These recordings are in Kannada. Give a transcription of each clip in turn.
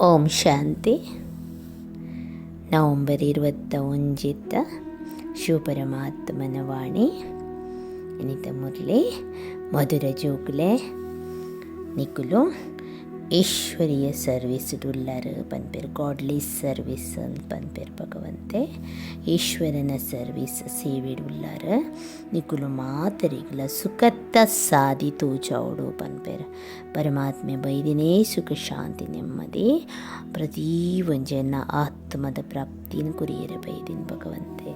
ಓಂ ಶಾಂತಿ. ನವಂಬರ್ ಇರುವತ್ತ ಒಂಜಿತ್ತ ಶಿವಪರಮಾತ್ಮನ ವಾಣಿ. ಎನಿತ ಮುರಳಿ ಮಧುರ ಜೋಗ್ಲೆ ನಿಕುಲು ಸರ್ವಿಸ್ ಡುಲ್ಲರ್ ಪನ್ಪೇರು ಗಾಡ್ಲಿ ಸರ್ವಿಸ್ ಅಂತ ಪನ್ಪೇರು ಭಗವಂತೆ. ಈಶ್ವರನ ಸರ್ವಿಸ್ ಸೇವೆಡುಲ್ಲರ್ ನಿಕುಲು ಮಾತರಿಗಳ ಸುಖತ್ತ ಸಾದಿ ತೂಚೌಡು ಪನ್ಪೇರು ಪರಮಾತ್ಮೆ ಬೈದಿನೇ ಸುಖ, ಶಾಂತಿ, ನೆಮ್ಮದಿ. ಪ್ರತಿ ಆತ್ಮದ ಪ್ರಾಪ್ತಿನ ಕುರಿಯರ ಬೈದಿನ ಭಗವಂತೆ.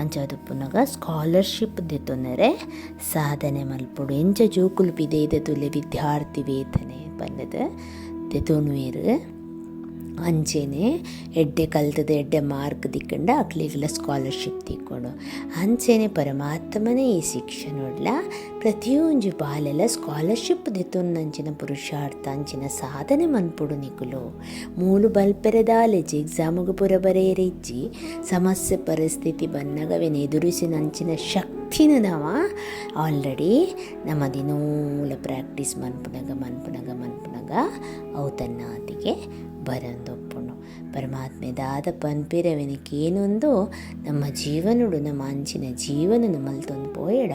ಅಂಚಾದು ಪುನಗ ಸ್ಕಾಲರ್ಶಿಪ್ ದೆತ್ತೊಂದರೆ ಸಾಧನೆ ಮಲ್ಪುಡು. ಎಂಚ ಜೋಕುಲು ಪಿದೆಯ್ದ ತುಲೆ ವಿದ್ಯಾರ್ಥಿ ವೇತನೆ. ಪನ್ನದ ದೆತೊನುವೆರು ಅಂಚೆನೆ ಎಡ್ಡೆ ಕಲ್ತದ, ಎಡ್ಡೆ ಮಾರ್ಕ್ ದಿಕ್ಕಂಡ ಅಕ್ಲಿಗೆಲ್ಲ ಸ್ಕಾಲರ್ಶಿಪ್ ತಿಕ್ಕೊಂಡು. ಅಂಚೆನೆ ಪರಮಾತ್ಮನೇ ಈ ಶಿಕ್ಷಣೊಡ್ಲ ಪ್ರತಿಯೊಂಜು ಬಾಲೆಲ್ಲ ಸ್ಕಾಲರ್ಶಿಪ್ ದಿತ್ತೊಂದಂಚಿನ ಪುರುಷಾರ್ಥ ಅಂಚಿನ ಸಾಧನೆ ಮನ್ಪುಡು ನಿಕುಲು. ಮೂಲು ಬಲ್ಪೆರೆದಾಲೆಜಿ ಎಕ್ಸಾಮ್ಗೆ ಪುರ ಬರೆಯರಿಜ್ಜಿ ಸಮಸ್ಯೆ ಪರಿಸ್ಥಿತಿ ಬಂದಾಗವೇನು ಎದುರಿಸಿ ಅಂಚಿನ ಶಕ್ತಿನ ನಾವ ಆಲ್ರೆಡಿ ನಮ್ಮ ದಿನೂಲ ಪ್ರಾಕ್ಟೀಸ್ ಮನ್ಪುನಗ ಮನ್ಪುನಗ ಮನ್ಪುನಗ ಅವು ತನ್ನಾತಿಗೆ ಪರಮಾತ್ಮೆದಾದ ಪರಮಾತ್ಮೆ ದಾದ ಪನ್ಪಿರವೆನಕೇನೊಂದು ನಮ್ಮ ಜೀವನುಡು, ನಮ್ಮ ಅಂಚಿನ ಜೀವನನ ಮಲ್ತೊಂದು ಪೋಯಡ.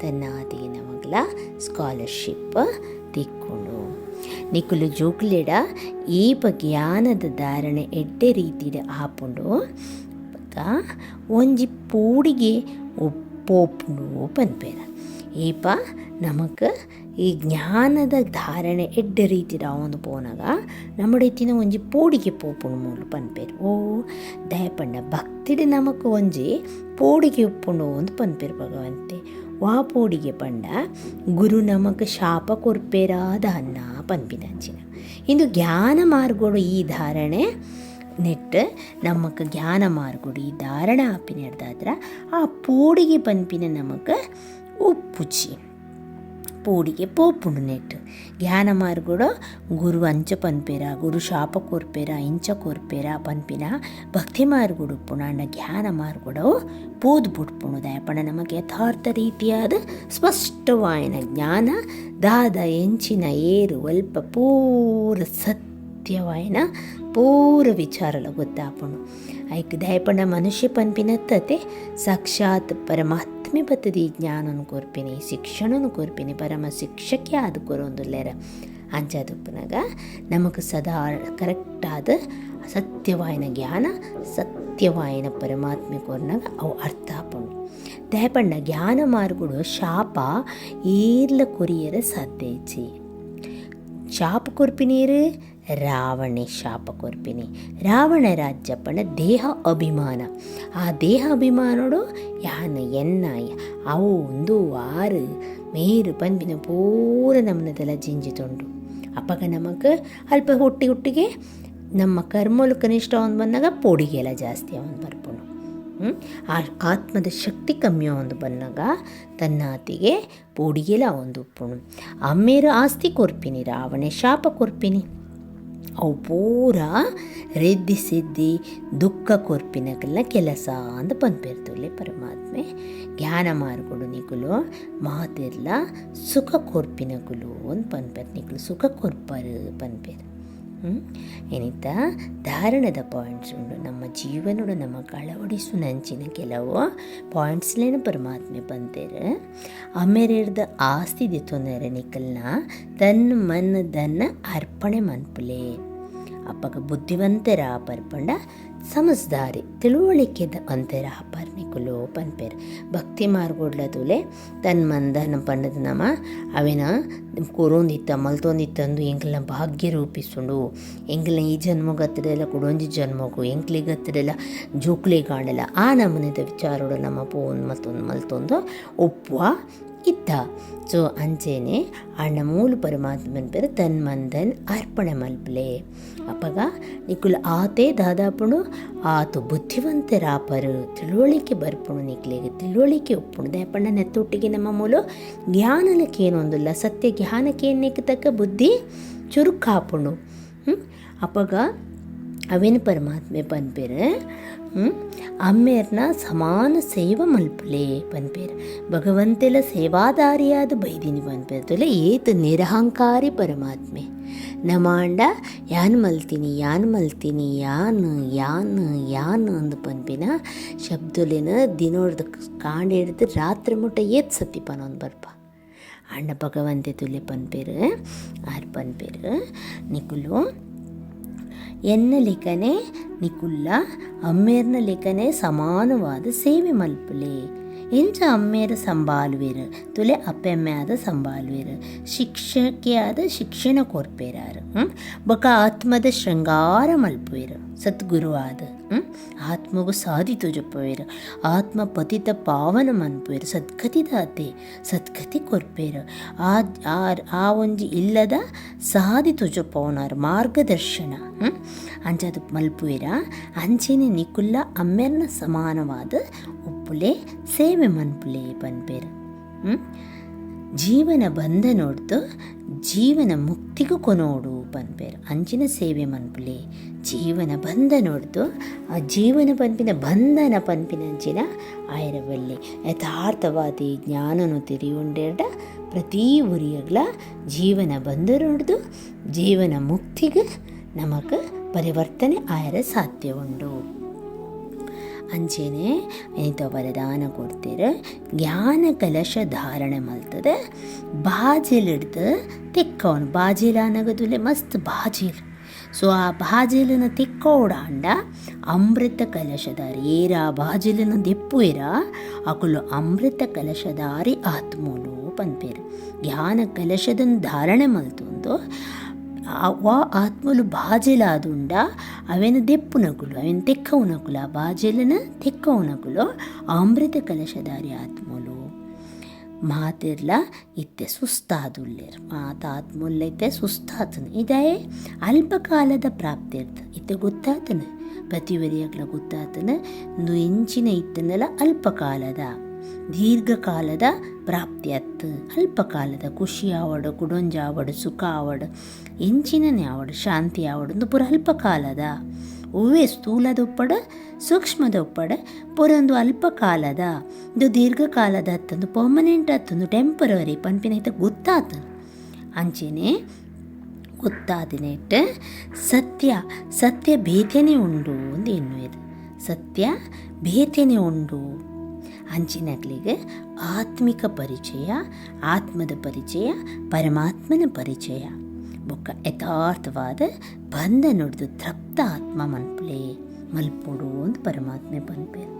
ತನ್ನಾತಿಗೆ ನಮಗ್ಲ ಸ್ಕಾಲರ್ಶಿಪ್ ತಿಕ್ಕೊಂಡು ನಿಕುಲು ಜೋಕ್ಲೆಡ, ಈ ಜ್ಞಾನದ ಧಾರಣೆ ಎಡ್ಡೆ ರೀತಿಡ್ ಆಪುಂಡು ಒಂಜಿ ಪೂಡಿಗೆ ಒಪ್ಪೋಪುಂಡು ಪನ್ಪೇರ. ನಮಕ್ ಈ ಜ್ಞಾನದ ಧಾರಣೆ ಎಡ್ಡೆ ರೀತಿದ ಅವನು ಪೋನಾಗ ನಮ್ಮಡೆತ್ತಿನ ಒಂಜಿ ಪೋಡಿಗೆ ಪೋಪುಂಡು ಮೂಲು ಪನ್ಪೇರು. ಓ ದಯಪಂಡ ಭಕ್ತಿಡ್ ನಮಕ್ ಒಂಜಿ ಪೋಡಿಗೆ ಉಪ್ಪುಂಡು ಒಂದು ಪನ್ಪೇರು ಭಗವಂತೆ. ವಾ ಪೋಡಿಗೆ ಪಂಡ ಗುರು ನಮಕ್ ಶಾಪ ಕೊರ್ಪೇರಾದ ಅನ್ನ ಪನ್ಪಿನಂಚಿನ ಇಂದು ಜ್ಞಾನ ಮಾರ್ಗೋಡು ಈ ಧಾರಣೆ ನೆಟ್ಟು ನಮಕ್ ಜ್ಞಾನ ಮಾರ್ಗುಡು ಈ ಧಾರಣ ಆಪಿನ ಹಿಡ್ದಾದ್ರ ಆ ಪೋಡಿಗೆ ಪನ್ಪಿನ ನಮಕ್ ಉಪ್ಪುಚಿ ಪೂಡಿಗೆ ಪೋಪುಂಡು ನೆಟ್ ಜ್ಞಾನ ಮಾರ್ಗುಡ ಗುರು ಅಂಚ ಪನ್ಪೇರ, ಗುರು ಶಾಪ ಕೊರ್ಪೇರ, ಇಂಚ ಕೊರ್ಪೇರ ಪನ್ಪಿನ ಭಕ್ತಿ ಮಾರ್ಗುಡು ಅಣ್ಣ ಜ್ಞಾನ ಮಾರ್ಗುಡು ಪೂದ್ ಬುಡ್ಪುಂಡು ದಯಪಣ. ನಮಗೆ ಯಥಾರ್ಥ ರೀತಿಯಾದ ಸ್ಪಷ್ಟವಾಯಿನ ಜ್ಞಾನ, ದಾದ ಎಂಚಿನ ಏರು ಅಲ್ಪ ಪೂರ ಸತ್ಯವಾಯಿನ ಪೂರ ವಿಚಾರಲ ಗೊತ್ತಾಪುಂಡು ಐಕ್ ದಯಪಣ ಮನುಷ್ಯ ಪನ್ಪಿನತ್ತತೆ ಸಾಕ್ಷಾತ್ ಪರಮಾತ್ಮೆ ಬತ್ತದ ಬತ್ತದಿ ಜ್ಞಾನನು ಕೊರ್ಪಿನಿ, ಶಿಕ್ಷಣನು ಕೊರ್ಪಿನಿ, ಪರಮ ಶಿಕ್ಷಕ್ಕೆ ಅದು ಕೊರೊಂದುಲ್ಲೇರ ಅಂಚಾದುಪ್ಪನಾಗ ನಮಗೆ ಸದಾ ಕರೆಕ್ಟಾದ ಸತ್ಯವಾಯಿನ ಜ್ಞಾನ, ಸತ್ಯವಾಯಿನ ಪರಮಾತ್ಮೆ ಕೊರ್ನಾಗ ಅವು ಅರ್ಥ ಆಪುಂಡು ದಯಪಣ್ಣ ಜ್ಞಾನ ಮಾರ್ಗುಡು ಶಾಪ ಏರ್ಲ ಕೊರಿಯರ ಸಾಧ್ಯ ಇಚ್ಚಿ ಶಾಪ ಕೊರ್ಪಿನೀರು ರಾವಣೆ ಶಾಪ ಕೊರ್ಪಿನಿ. ರಾವಣ ರಾಜ್ಯಪ್ಪನ ದೇಹ ಅಭಿಮಾನ. ಆ ದೇಹ ಅಭಿಮಾನೋಡು ಯಾನ ಎನ್ನ ಅವು ಒಂದು ಆರು ಮೇರು ಪಂಪಿನ ಪೂರ ನಮ್ಮನದೆಲ್ಲ ಜಿಂಜಿತುಂಡು ಅಪ್ಪಗ ನಮಗ ಅಲ್ಪ ಹುಟ್ಟಿ ಹುಟ್ಟಿಗೆ ನಮ್ಮ ಕರ್ಮಲು ಕನಿಷ್ಠ ಒಂದು ಬಂದಾಗ ಪೊಡಿಗೆಲ್ಲ ಜಾಸ್ತಿ ಅವನು ಬರ್ಪುಣು ಆ ಆತ್ಮದ ಶಕ್ತಿ ಕಮ್ಮಿ ಒಂದು ಬಂದಾಗ ತನ್ನಾತಿಗೆ ಪೋಡಿಗೆಲ ಒಂದು ಉಪ್ಪುಣು ಅಮ್ಮೇರು ಆಸ್ತಿ ಕೊರ್ಪಿನಿ, ರಾವಣೆ ಶಾಪ ಕೊರ್ಪಿನಿ. ಅವು ಪೂರ ರೆದ್ದಿ ಸಿದ್ದಿ ದುಃಖ ಕೊರ್ಪಿನಕ್ಕೆಲ್ಲ ಕೆಲಸ ಅಂತ ಪನ್ಪೇರ್ತುಲೆ ಪರಮಾತ್ಮೆ. ಜ್ಞಾನ ಮಾರ್ಗುಡು ನಿಕುಲು ಮಾತಿರ್ಲ ಸುಖ ಕೊರ್ಪಿನಕುಲು ಅಂತ ಪನ್ಪೇರ್ ನಿಕುಲು ಸುಖ ಕೊರ್ಪರು ಪನ್ಪೇರು ಏನಿತ್ತ? ಧಾರಣದ ಪಾಯಿಂಟ್ಸ್ ಉಂಡು ನಮ್ಮ ಜೀವನಡು ನಮ್ಮ ಅಳವಡಿಸು ನಂಚಿನ ಕೆಲವು ಪಾಯಿಂಟ್ಸ್ಲೇನು ಪರಮಾತ್ಮೆ ಬಂತೇರು. ಅಮ್ಮೆರೆಡ್ದ ಆಸ್ತಿ ದಿತ್ತೊಂದರೆ ನಿಕಲ್ನ, ತನ್ನ ಮನ್ನದನ್ನ ಅರ್ಪಣೆ ಮನ್ಪುಲೆ. ಅಪ್ಪಗ ಬುದ್ಧಿವಂತರ ಪರ್ಪಂಡ ಸಮಸ್ದಾರಿ ತಿಳುವಳಿಕೆದ ಅಂತೆರ ಪರ್ನಿಕುಲು ಪನ್ಪೇರ್ ಭಕ್ತಿ ಮಾರ್ಗೋಡ್ಲ ತುಲೆ ತನ್ನ ನಮ್ಮ ಪಂಡದ ನಮ ಅವಿನ ಕೊರೊಂದಿತ್ತ ಮಲ್ತೊಂದಿತ್ತಂದು ಎಂಕ್ಲ ಭಾಗ್ಯ ರೂಪಿಸುಂಡು. ಎಂಕ್ಲ ಈ ಜನ್ಮ ಗತ್ತಿರಲ್ಲ ಕೊಡೋಂಜಿ ಜನ್ಮಗು ಎಂಕ್ಲಿ ಗತ್ತಿರಲ್ಲ ಜೋಕ್ಲಿ ಕಾಣಲ್ಲ ಆ ನಮನೆದ ವಿಚಾರಗಳು ನಮ್ಮ ಪೋನ್ ಮತ್ತೊಂದು ಮಲ್ತೊಂದು ಒಪ್ಪುವ ಇತ್ತ ಸೊ ಅಂಚೆನೆ ಅಣ್ಣ ಮೂಲ ಪರಮಾತ್ಮನ ಪೇರು ತನ್ ಮಂದನ್ ಅರ್ಪಣೆ ಮಲ್ಪಲೆ. ಅಪ್ಪಗ ನಿಕ್ಕುಲು ಆತೆ ದಾದಾಪುಣು, ಆತು ಬುದ್ಧಿವಂತರಾಪರು ತಿಳುವಳಿಕೆ ಬರ್ಪುಣು ನಿಕ್ಲಿಗೆ, ತಿಳುವಳಿಕೆ ಒಪ್ಪುಣು. ದಯಪಣ್ಣ, ನೆತ್ತೊಟ್ಟಿಗೆ ನಮ್ಮ ಮೂಲ ಜ್ಞಾನಲಕ್ಕೆ ಏನೊಂದಿಲ್ಲ ಸತ್ಯ ಜ್ಞಾನಕ್ಕೆ ಏನಕ್ಕೆ ತಕ್ಕ ಬುದ್ಧಿ ಚುರುಕಾಪುಣು. ಅಪ್ಪಗ ಅವೇನು ಪರಮಾತ್ಮೆ ಪನ್ಪೇರು ಅಮ್ಮೇರ್ನ ಸಮಾನ ಸೇವ ಮಲ್ಪಲೆ ಪನ್ಪೇರು ಭಗವಂತೆಲ ಸೇವಾದಾರಿಯಾದ ಬೈದಿನಿ ಪನ್ಪೇರ್ತಲೆ ಏತ್ ನಿರಹಂಕಾರಿ ಪರಮಾತ್ಮೆ ನಮಾಂಡ ಯಾನ್ ಮಲ್ತೀನಿ ಯಾನ್ ಮಲ್ತೀನಿ ಯಾನ್ ಯಾನ್ ಯಾನ್ ಅಂದು ಪನ್ಪಿನ ಶಬ್ದಲೇನ ದಿನೋಡ್ದು ಕಾಂಡ ಹಿಡ್ದು ರಾತ್ರಿ ಮುಟ್ಟ ಏತ್ ಸತಿ ಪನೊಂದು ಬರ್ಪ ಅಣ್ಣ ಭಗವಂತೆ ತುಲೆ ಪನ್ಪೇರು ಆರ್ ಪನ್ಪೇರು ನಿಕುಲು ಎನ್ನ ಲೆಕ್ಕನೆ ನಿಕುಲ್ಲ ಅಮ್ಮೇರ್ನ ಲೆಕ್ಕನೆ ಸಮಾನವಾದ ಸೇವೆ ಮಲ್ಪಲೆ ಎಂಚ ಅಮ್ಮೇರ ಸಂಬಾಲುವೆರು ತುಲೆ ಅಪ್ಪೆಮ್ಮೆ ಆದ ಸಂಬಾಲುವೆರು ಶಿಕ್ಷಕಿಯಾದ ಶಿಕ್ಷಣ ಕೊರ್ಪೇರಾರು ಬೊಕ ಆತ್ಮದ ಶೃಂಗಾರ ಮಲ್ಪುವೆರು ಸದ್ಗುರು ಆದ ಆತ್ಮಗು ಸಾಧಿತು ಜೊಪ್ಪುವೆರು ಆತ್ಮ ಪತಿತ ಪಾವನ ಮನ್ಪುವೆರು ಸದ್ಗತಿ ದಾತೆ ಸದ್ಗತಿ ಕೊರ್ಪೇರು ಆ ಆ ಒಂಜಿ ಇಲ್ಲದ ಸಾಧಿತು ಜೊಪ್ಪವನಾರು ಮಾರ್ಗದರ್ಶನ ಅಂಚದು ಮಲ್ಪುವೆರ ಅಂಚೆನೆ ನಿಕುಲ್ಲ ಅಮ್ಮೆರ್ನ ಸಮಾನವಾದ ಉಪ್ಪುಲೆ ಸೇವೆ ಮನ್ಪುಲೆ ಪನ್ಪೇರು ಜೀವನ ಬಂದ ನೋಡ್ತು, ಜೀವನ ಮುಕ್ತಿಗೂ ಕೊನೋಡು ಪನ್ಪೇರು ಅಂಚಿನ ಸೇವೆ ಮನ್ಪುಲೆ, ಜೀವನ ಬಂದ ನೋಡ್ತು, ಆ ಜೀವನ ಪನ್ಪಿನ ಬಂಧನ ಪನ್ಪಿನಂಚಿನ ಆಯರ ಬಲ್ಲೆ ಯಥಾರ್ಥವಾದಿ ಜ್ಞಾನನು ತಿರಿಯುಂಡೇಡ ಪ್ರತಿ ಉರಿಯಗ್ಲ ಜೀವನ ಬಂದ ನೋಡ್ದು, ಜೀವನ ಮುಕ್ತಿಗೆ ನಮಗೆ ಪರಿವರ್ತನೆ ಆಯರ ಸಾಧ್ಯ ಉಂಡು. ಅಂಚೆನೆ ಎಂತ ವರದಾನ ಕೊಡ್ತೀರಿ. ಜ್ಞಾನ ಕಲಶ ಧಾರಣೆ ಮಲ್ತದೆ ಬಾಜಿಲಿಡ್ದು ತೆಕ್ಕವನು ಬಾಜಿಲ ಅನ್ನಗದುಲೆ ಮಸ್ತ್ ಬಾಜಿಲ್. ಸೊ ಆ ಬಾಜಿಲನ ತಿಕ್ಕೋಡಾಂಡ ಅಮೃತ ಕಲಶದಾರಿ ಏರ ಬಾಜಿಲನ ಇರ ಅಕುಲು ಅಮೃತ ಕಲಶದಾರಿ ಆತ್ಮೋಲು ಪನ್ಪೇರು ಜ್ಞಾನ ಕಲಶದನ್ನು ಧಾರಣೆ ಮಲ್ತೊಂದು ವಾ ಆತ್ಮಲು ಬಾಜೆಲಾದುಂಡ ಅವೆನ ದೆಪ್ಪುನಕುಲು, ಅವೆನ ತೆಕ್ಕವುನಕುಲು ಆ ಬಾಜೆಲನ ತೆಕ್ಕವುನಕುಲು ಅಮೃತ ಕಲಶಧಾರಿ ಆತ್ಮಲು. ಮಾತಿರ್ಲ ಇತ್ತೆ ಸುಸ್ತಾದುಲ್ಲೇರ್ ಮಾತಾತ್ಮುಲ್ಲ ಇತ್ತೆ ಸುಸ್ತಾತನು. ಇದೇ ಅಲ್ಪಕಾಲದ ಪ್ರಾಪ್ತಿ ಇರ್ತ ಇತ್ತೆ ಗೊತ್ತಾತನು, ಪ್ರತಿವರಿಯಗ್ಲ ಗೊತ್ತಾತನ ಎಂಚಿನ ಇತ್ತನಲ್ಲ ಅಲ್ಪಕಾಲದ, ದೀರ್ಘಕಾಲದ ಪ್ರಾಪ್ತಿ ಅತ್ತು ಅಲ್ಪಕಾಲದ ಖುಷಿ ಆವಡು ಕುಡೊಂಜ ಆವಡು ಸುಖ ಆವಡು ಎಂಚಿನನೆ ಆವಡು ಶಾಂತಿ ಆವಡು ಒಂದು ಪೂರ ಅಲ್ಪಕಾಲದ ಹೂವೆ ಸ್ಥೂಲದೊಪ್ಪಡ, ಸೂಕ್ಷ್ಮದೊಪ್ಪಡ, ಪೂರೊಂದು ಅಲ್ಪಕಾಲದ, ಇದು ದೀರ್ಘಕಾಲದ ಹತ್ತೊಂದು ಪರ್ಮನೆಂಟ್ ಹತ್ತೊಂದು ಟೆಂಪರರಿ ಪನ್ಪಿನ ಐತ ಗೊತ್ತಾತು ಅಂಚೆನೆ ಗೊತ್ತಾದಿನೆಟ್ ಸತ್ಯ ಸತ್ಯ ಭೇದ್ಯನೇ ಉಂಡು ಅಂದು ಎನ್ನುವುದು. ಸತ್ಯ ಭೇದ್ಯನೇ ಉಂಡು. ಅಂಚಿನಗ್ಲಿಗೆ ಆತ್ಮಿಕ ಪರಿಚಯ, ಆತ್ಮದ ಪರಿಚಯ, ಪರಮಾತ್ಮನ ಪರಿಚಯ. ಬೊಕ್ಕ ಯಥಾರ್ಥವಾದ ಬಂದ ನುಡಿದು ತೃಪ್ತ ಆತ್ಮ ಮನ್ಪುಲೆ, ಮಲ್ಪೊಡು ಅಂತ ಪರಮಾತ್ಮೆ ಪನ್ಪೇರು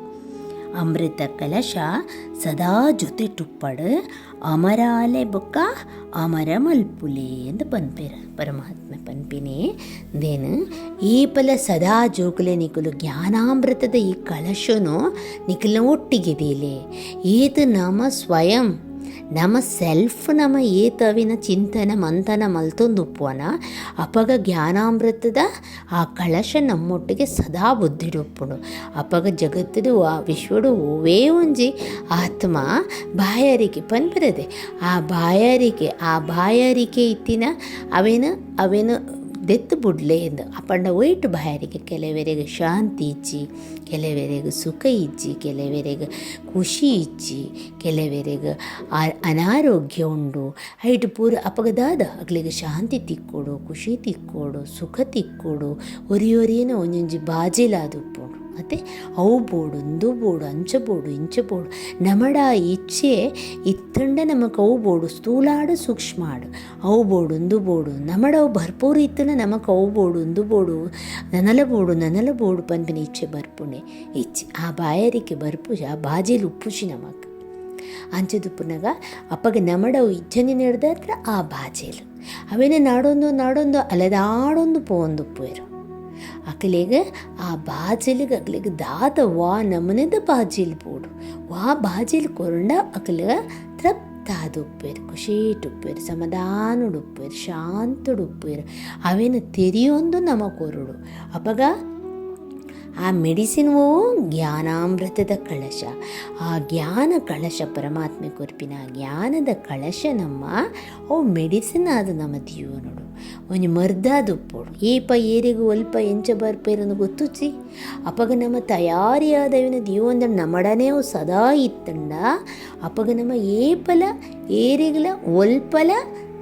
ಅಮೃತ ಕಲಶ ಸದಾ ಜೊತೆ ಟುಪ್ಪಡು ಅಮರಾಲೆ ಬೊಕ್ಕ ಅಮರ ಮಲ್ಪುಲೆ ಅಂತ ಪನ್ಪೇರ ಪರಮಾತ್ಮ ಪನ್ಪಿನೇ ದೇನು, ಈ ಪಲ ಸದಾ ಜೋಕುಲೆ ನಿಕುಲು ಜ್ಞಾನಾಮೃತದ ಈ ಕಲಶನು ನಿಖಲ ಒಟ್ಟಿಗೆ ಬೀಲೆ. ಈತ ನಮ್ಮ ಸ್ವಯಂ ನಮ್ಮ ಸೆಲ್ಫ್ ನಮ್ಮ ಏತವಿನ ಚಿಂತನ ಮಂಥನ ಮಲ್ತೊಂದುಪ್ಪುವನ ಅಪಗ ಜ್ಞಾನಾಮೃತದ ಆ ಕಳಶ ನಮ್ಮೊಟ್ಟಿಗೆ ಸದಾ ಬುದ್ಧಿಡುಪ್ಪುಡು. ಅಪಗ ಜಗತ್ತದು ಆ ವಿಶ್ವಡು ಓವೇ ಒಂಜಿ ಆತ್ಮ ಬಾಯಾರಿಕೆ ಪನ್ಬಿರದೆ ಆ ಬಾಯಾರಿಕೆ ಆ ಬಾಯಾರಿಕೆ ಇತ್ತಿನ ಅವೇನು ಅವೇನು ದೆತ್ತು ಬುಡ್ಲೆ ಎಂದು ಅಪ್ಪಂಡ ಒಯ್ಟು ಬಾಯಾರಿಕೆ, ಕೆಲವರಿಗೆ ಶಾಂತಿ ಇಚ್ಚಿ. ಕೆಲವರೆಗೆ ಸುಖ ಇಜ್ಜಿ, ಕೆಲವರೆಗೆ ಖುಷಿ ಇಜ್ಜಿ, ಕೆಲವರೆಗೆ ಅನಾರೋಗ್ಯ ಉಂಡು ಐಟು ಪೂರ ಅಪಗದಾದ ಅಗ್ಲಿಗೆ ಶಾಂತಿ ತಿಕ್ಕೋಡು, ಖುಷಿ ತಿಕ್ಕೋಡು, ಸುಖ ತಿಕ್ಕೋಡು, ಒರಿಯೊರಿಯೇನ ಒಂಜೊಂಜಿ ಬಾಜಿಲಾದುಪ್ಪು ಮತ್ತು ಅವು ಬೋಡು ಬೋಡು, ಅಂಚ ಬೋಡು, ಇಂಚ ಬೋಡು. ನಮಡ ಇಚ್ಛೆ ಇತ್ತಂಡ ನಮಕ್ ಅವು ಬೋಡು, ಸ್ಥೂಲಾಡು ಸೂಕ್ಷ್ಮಾಡು ಅವು ಬೋಡು ಬೋಡು. ನಮಡವು ಭರ್ಪೂರು ಇತ್ತನ ನಮಕ್ ಅವು ಬೋಡು ಒಂದು ಬೋಡು. ನನಲ ಬೋಡು ನನಲ ಬೋಡು ಪನ್ಪಿನ ಇಚ್ಛೆ ಬರ್ಪುಣೆ ಇಚ್ಛೆ. ಆ ಬಾಯಾರಿಕೆ ಬರ್ಪುಜ, ಆ ಬಾಜೇಲಿ ಉಪ್ಪುಶಿ ನಮಕ್. ಅಂಚದುಪ್ಪುನಾಗ ಅಪ್ಪಗೆ ನಮಡವು ಇಜ್ಜನೆ ನಡೆದಾತ್ರ ಆ ಬಾಜೇಲು. ಅವೇನೆ ನಾಡೊಂದು ನಾಡೊಂದು ಅಲೆದಾಡೊಂದು ಉಪ್ಪುವೆರು ಅಕಲಿಗೆ ಆ ಬಾಜಿಲಿಗೆ, ಅಕ್ಲೆಗ್ ದಾದ ವಾ ನಮನೆದ ಬಾಜಿಲ್ ಬೋಡು. ವಾ ಬಾಜಿಲ್ ಕೊರಂಡ ಅಕಲಿಗೆ ತೃಪ್ತಾದ ಉಪ್ಪೇರು, ಖುಷಿಟ್ ಉಪ್ಪೇರು, ಸಮಾಧಾನಡು ಉಪ್ಪೇರು, ಶಾಂತಡು ಉಪ್ಪೇರು. ಅವೇನು ತೆರಿಯೊಂದು ನಮ ಕೊರಡು. ಅಪಗ ಆ ಮೆಡಿಸಿನ್ವೂ ಜ್ಞಾನಾಮೃತದ ಕಳಶ. ಆ ಜ್ಞಾನ ಕಳಶ, ಪರಮಾತ್ಮೆ ಕೊರ್ಪಿನ ಜ್ಞಾನದ ಕಳಶ ನಮ್ಮ, ಓ ಮೆಡಿಸಿನ್ ಆದ ನಮ್ಮ ಜೀವನಡು ಒಂದು ಮರ್ದಾದ ಉಪ್ಪೋಡು ಏಪ ಏರಿಗೂ, ಒಲ್ಪ ಎಂಚ ಬರ್ಪೇರನ್ನು ಗೊತ್ತುಚ್ಚಿ ಅಪಗ ನಮ್ಮ ತಯಾರಿಯಾದ ಇವನ ಜೀವನದ ನಮ್ಮಡನೇ ಅವು ಸದಾ ಇತ್ತಂಡ. ಅಪಗ ನಮ್ಮ ಏಪಲ ಏರಿಗಲ, ಒಲ್ಪಲ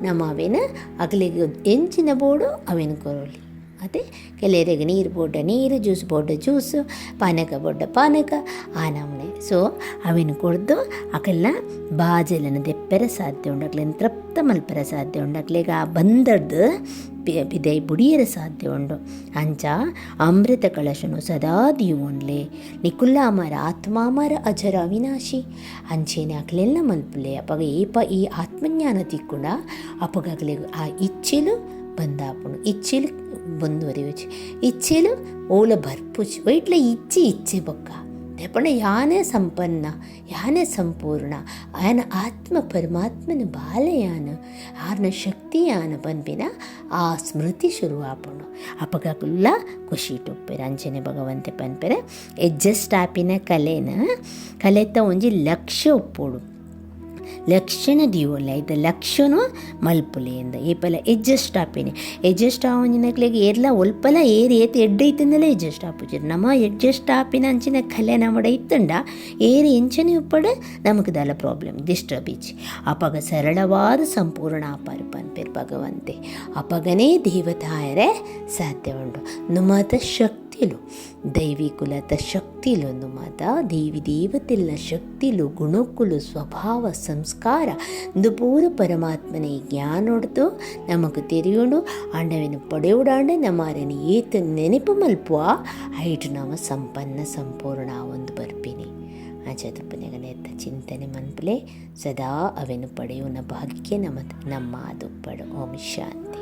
ನಮ್ಮ ಅವೇನ ಅಗಲಿಗೆ ಎಂಚಿನ ಬೋಡು ಅವೇನು ಕೊರೋಲಿ. ಮತ್ತು ಕೆಲವರಿಗೆ ನೀರು ಬೋಡ ನೀರು, ಜ್ಯೂಸ್ ಬೋಡ ಜ್ಯೂಸು, ಪಾನಕ ಬೋಡ ಪಾನಕ, ಆ ನಮೂನೆ. ಸೊ ಅವೇನು ಕೊಡ್ದು ಅಕಲ್ನ ಬಾಜಲನ್ನು ದೆಪ್ಪೆರ ಸಾಧ್ಯ ಉಂಡು ಅಕ್ಲೇನು ತೃಪ್ತ ಮಲ್ಪೆರ ಸಾಧ್ಯ ಉಂಡು ಅಕ್ಲೆಗ ಆ ಬಂದದ್ದು ಬಿದೈ ಬುಡಿಯರ ಸಾಧ್ಯ ಉಂಡು. ಅಂಚ ಅಮೃತ ಕಳಶನು ಸದಾ ದೀವೊಂಡ್ಲೆ ನಿಕುಲ್ಲ ಅಮರ ಆತ್ಮಾಮರ ಅಜರ ಅವಿನಾಶಿ. ಅಂಚೇನೆ ಅಕ್ಲೆಲ್ಲ ಮಲ್ಪಲೆ. ಅಪಗ ಏಪ ಈ ಆತ್ಮಜ್ಞಾನ ತಿಕ್ಕುಂಡ ಅಪಗಾಗಲೇ ಆ ಇಚ್ಛೆಲು ಬಂದಾಪುಣು ಇಚ್ಛೆಲು ಮುಂದುವರಿಯುಚಿ ಇಚ್ಛೆಲು ಓಲ ಭರ್ಪುಜ್ ವೈಟ್ಲ ಇಚ್ಚೆ ಇಚ್ಛೆ ಬೊಕ್ಕ. ದೆಪಣ ಯಾನೇ ಸಂಪನ್ನ, ಯಾನೇ ಸಂಪೂರ್ಣ. ಆಯನ ಆತ್ಮ ಪರಮಾತ್ಮನ ಬಾಲಯಾನ ಶಕ್ತಿ ಶಕ್ತಿಯಾನ ಬಂದ್ಬಿನ ಆ ಸ್ಮೃತಿ ಶುರುವಾಪುಣು ಅಪಗಲ್ಲ ಖುಷಿ ಟೊಪ್ಪೆರೆ ಅಂಚನೆ ಭಗವಂತೆ ಪನ್ಪೆರೆ. ಎಡ್ಜಸ್ಟ್ ಆಪಿನ ಕಲೆನ, ಕಲೆತ ಒಂಜಿ ಲಕ್ಷ್ಯ ಉಪ್ಪೋಡು ಲಕ್ಷಣ ದಿಯೋಲ್ಲ ಇದು ಲಕ್ಷನು ಈ ಏಪಲ ಎಡ್ಜಸ್ಟ್ ಆಪೇನೆ ಎಡ್ಜಸ್ಟ್ ಆವೊಂಜಿನಕ್ಲೆಗ್ ಎಲ್ಲ ಒಲ್ಪಲ ಏರಿ ಏತ್ ಎಡ್ಡೈತಂದಲೇ ಎಡ್ಜಸ್ಟ್ ಆಪುಜಿರು ನಮ್ಮ ಎಡ್ಜಸ್ಟ್ ಆಪಿನ ಅಂಚಿನ ಕಲೆ ನಮ್ಮಡ ಇತ್ತಂಡ, ಏರಿ ಎಂಚನೆ ಉಪ್ಪಡ ನಮಗೆ ದಲ ಪ್ರಾಬ್ಲಮ್ ಡಿಸ್ಟರ್ಬ್ ಇಚ್ಚಿ ಅಪಗ ಸರಳವಾದ ಸಂಪೂರ್ಣ ಆಪಾರು ಪನ್ಪೇರು ಭಗವಂತೆ. ಅಪಗನೇ ದೇವತಾಯರೇ ಸಾಧ್ಯ ಉಂಡು ನುಮತ ಶಕ್ತಿಲು ದೈವಿಕುಲದ ಶಕ್ತಿಲು ನುಮತ ದೇವಿ ದೇವತೆಲ್ಲ ಶಕ್ತಿಲು ಗುಣಕ್ಕುಲು ಸ್ವಭಾವ, ಸಂಸ್ಕಾರ ದುಪೂರ ಪರಮಾತ್ಮನೆ ಜ್ಞಾನೊಡ್ದು ನಮಗೆ ತೆರೆಯೋಡು ಆಂಡವೆನು ಪಡೆಯೋಡಾಂಡೆ ನಮ್ಮರని ಏತ ನೆನಪು ಮಲ್ಪುವ ಐಟು ನಾವು ಸಂಪನ್ನ ಸಂಪೂರ್ಣ ಒಂದು ಬರ್ಪಿನಿ. ಆ ಚತುರ್ಪನೆಗನೆ ಎತ್ತ ಚಿಂತನೆ ಮನ್ಪಲೆ, ಸದಾ ಅವೆನು ಪಡೆಯೋನ ಭಾಗ್ಯ ನಮ್ಮ ನಮ್ಮ ಅದು ಪಡು. ಓಂ ಶಾಂತಿ.